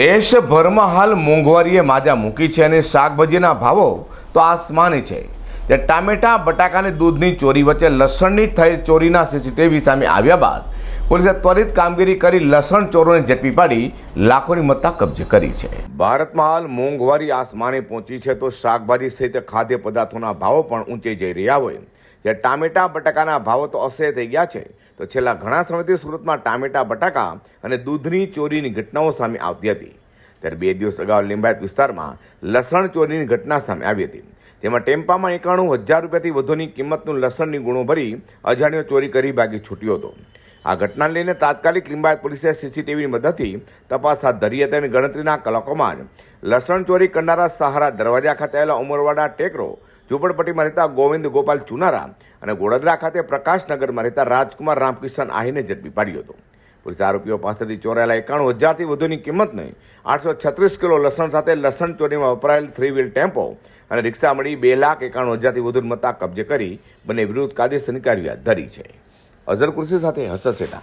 દેશભરમાં હાલ મોંઘવારીએ માજા મૂકી છે અને શાકભાજીના ભાવો તો આસમાની છે. ત્યારે ટામેટા, બટાકાને દૂધની ચોરી વચ્ચે લસણની થઈ ચોરીના સીસીટીવી સામે આવ્યા બાદ પોલીસે ત્વરિત કામગીરી કરી લસણ ચોરોને ઝડપી પાડી લાખોની મત્તા કબજે કરી છે. ભારતમાં હાલ મોંઘવારી આસમાને પહોંચી છે તો શાકભાજી સહિત ખાદ્ય પદાર્થોના ભાવો પણ ઊંચે જઈ રહ્યા હોય. જ્યારે ટામેટા બટાકાના ભાવો તો અસહ્ય થઈ ગયા છે. તો છેલ્લા ઘણા સમયથી સુરતમાં ટામેટા બટાકા અને દૂધની ચોરીની ઘટનાઓ સામે આવતી હતી. ત્યારે બે દિવસ અગાઉ લિંબાયત વિસ્તારમાં લસણ ચોરીની ઘટના સામે આવી હતી. તેમાં ટેમ્પામાં એકાણું હજાર રૂપિયાથી વધુની કિંમતનું લસણની ગુણો ભરી અજાણ્યો ચોરી કરી ભાગી છૂટ્યો હતો. આ ઘટનાને લઈને તાત્કાલિક લિંબાયત પોલીસે સીસીટીવીની મદદથી તપાસ હાથ ધરી હતી અને ગણતરીના કલાકોમાં જ લસણ ચોરી કરનારા સહારા દરવાજા ખાતે આવેલા ઉમરવાડા ટેકરો, ઝૂંપડપટ્ટીમાં રહેતા ગોવિંદ ગોપાલ ચુનારા અને ગોડદરા ખાતે પ્રકાશનગરમાં રહેતા રાજકુમાર રામકિશન આહીને ઝડપી પાડ્યો હતો. પોલીસ આરોપીઓ પાસેથી ચોરાયેલા એકાણું હજારથી વધુની કિંમતને આઠસો છત્રીસ કિલો લસણ સાથે લસણ ચોરીમાં વપરાયેલ થ્રી વ્હીલ ટેમ્પો અને રિક્ષા મળી બે લાખ એકાણું હજારથી વધુ મતા કબજે કરી બંને વિરુદ્ધ કાયદેસરની કાર્યવાહી ધરી છે. અઝર કુર્સી સાથે હસર સેટા